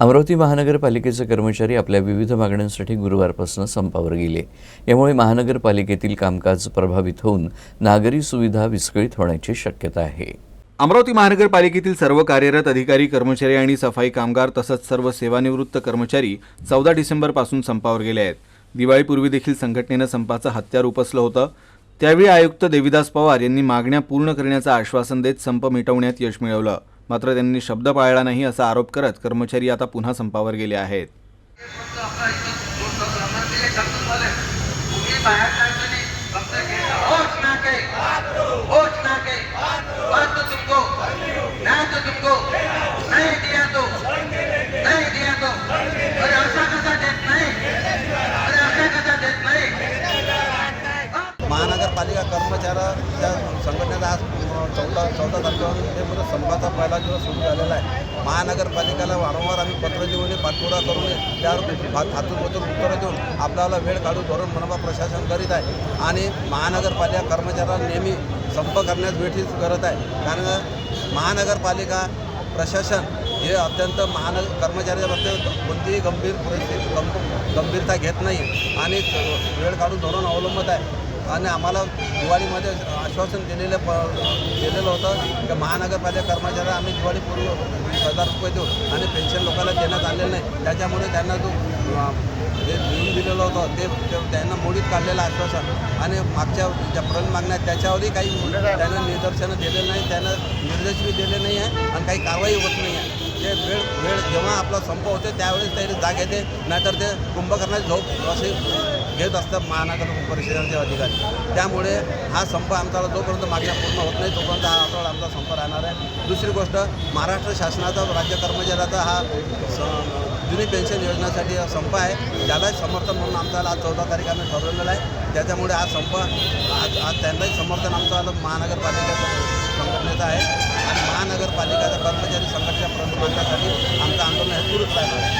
अमरावती महानगरपालिकेचे कर्मचारी आपल्या विविध मागण्यांसाठी गुरुवारपासून संपावर गेले. यामुळे महानगरपालिकेतील कामकाज प्रभावित होऊन नागरी सुविधा विस्कळीत होण्याची शक्यता आहे. अमरावती महानगरपालिकेतील सर्व कार्यरत अधिकारी कर्मचारी आणि सफाई कामगार तसंच सर्व सेवानिवृत्त कर्मचारी चौदा डिसेंबरपासून संपावर गेले आहेत. दिवाळीपूर्वी देखील संघटनेनं संपाचं हत्यार उपसलं होतं. त्यावेळी आयुक्त देविदास पवार यांनी मागण्या पूर्ण करण्याचं आश्वासन देत संप मिटवण्यात यश मिळवलं. मात्र त्यांनी शब्द पाळला नाही असा आरोप करत कर्मचारी आता पुन्हा संपावर गेले आहेत. महानगरपालिका कर्मचाऱ्याच्या संघटनेचा आज चौदा चौदा तारखेवर संपाचा पहिला दिवस सुरू झालेला आहे. महानगरपालिकेला वारंवार आम्ही पत्र देऊन पाठपुरा करून त्यावर हातून उत्तरं देऊन आपल्याला वेळ काढून धोरण मनपा प्रशासन करीत आहे. आणि महानगरपालिका कर्मचाऱ्यांना नेहमी संप करण्यास वेठीस करत आहे. कारण महानगरपालिका प्रशासन हे अत्यंत महानग कर्मचाऱ्याच्या कोणतीही गंभीर परिस्थिती गंभीरता घेत नाही. आणि वेळ काढून धोरण अवलंबत आहे. आणि आम्हाला दिवाळीमध्ये आश्वासन दिलेलं प दिलेलं होतं की महानगरपालिका कर्मचाऱ्यांना आम्ही दिवाळीपूर्वी वीस हजार रुपये देऊ आणि पेन्शन लोकांना देण्यात आलेलं नाही. त्याच्यामुळे त्यांना जो जे लिहून दिलेलं होतं ते त्यांना मोडीत काढलेलं आश्वासन. आणि मागच्या ज्या प्रल मागण्या त्याच्यावरही काही त्यांना निदर्शनं दिलेलं नाही त्यांना निर्देश बी दिले नाही आहे आणि काही कारवाई होत नाही आहे. ते वेळ वेळ जेव्हा आपला संप होते त्यावेळेस त्याने जाग येते. नाहीतर ते कुंभकर्णाची झोप असे घेत असतात महानगर परिषदेचे अधिकारी. त्यामुळे हा संप आमचा जोपर्यंत मागण्या पूर्ण होत नाही तोपर्यंत हा आठवडा आमचा संप राहणार आहे. दुसरी गोष्ट महाराष्ट्र शासनाचा राज्य कर्मचाऱ्याचा हा स- जुनी पेन्शन योजनेसाठी हा संप आहे. त्याला समर्थन म्हणून आमचा आज चौदा तारीख आम्ही ठरवलेला आहे. त्याच्यामुळे हा संप आज आज त्यांनाही समर्थन आमचा आलं संघटनेचा आहे. आणि कर्मचारी संघटनेच्या प्रमुख मागण्यासाठी आमचं आंदोलन हे सुरूच राहणार आहे